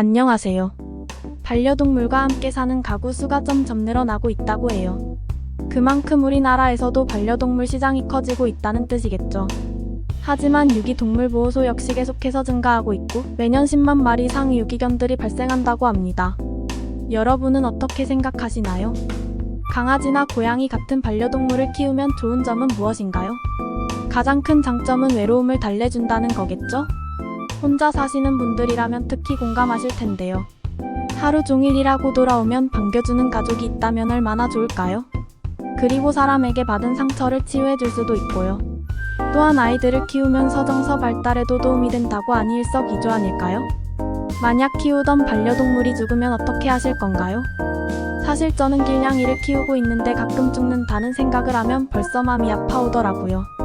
안녕하세요. 반려동물과 함께 사는 가구 수가 점점 늘어나고 있다고 해요. 그만큼 우리나라에서도 반려동물 시장이 커지고 있다는 뜻이겠죠. 하지만 유기동물보호소 역시 계속해서 증가하고 있고 매년 10만 마리 이상의 유기견들이 발생한다고 합니다. 여러분은 어떻게 생각하시나요? 강아지나 고양이 같은 반려동물을 키우면 좋은 점은 무엇인가요? 가장 큰 장점은 외로움을 달래준다는 거겠죠? 혼자 사시는 분들이라면 특히 공감하실 텐데요. 하루 종일 일하고 돌아오면 반겨주는 가족이 있다면 얼마나 좋을까요? 그리고 사람에게 받은 상처를 치유해 줄 수도 있고요. 또한 아이들을 키우면서 정서 발달에도 도움이 된다고 하니 일석이조 아닐까요? 만약 키우던 반려동물이 죽으면 어떻게 하실 건가요? 사실 저는 길냥이를 키우고 있는데 가끔 죽는다는 생각을 하면 벌써 마음이 아파오더라고요.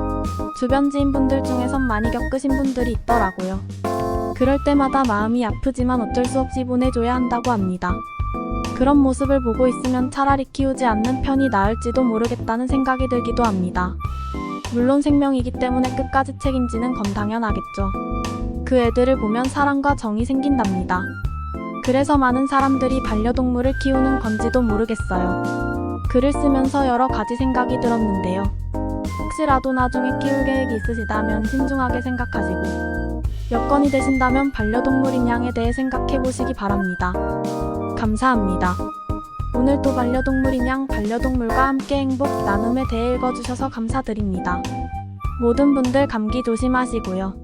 주변 지인분들 중에선 많이 겪으신 분들이 있더라고요. 그럴 때마다 마음이 아프지만 어쩔 수 없이 보내줘야 한다고 합니다. 그런 모습을 보고 있으면 차라리 키우지 않는 편이 나을지도 모르겠다는 생각이 들기도 합니다. 물론 생명이기 때문에 끝까지 책임지는 건 당연하겠죠. 그 애들을 보면 사랑과 정이 생긴답니다. 그래서 많은 사람들이 반려동물을 키우는 건지도 모르겠어요. 글을 쓰면서 여러 가지 생각이 들었는데요. 혹시라도 나중에 키울 계획이 있으시다면 신중하게 생각하시고 여건이 되신다면 반려동물 인 양에 대해 생각해 보시기 바랍니다. 감사합니다. 오늘도 반려동물 인 양 반려동물과 함께 행복 나눔에 대해 읽어주셔서 감사드립니다. 모든 분들 감기 조심하시고요.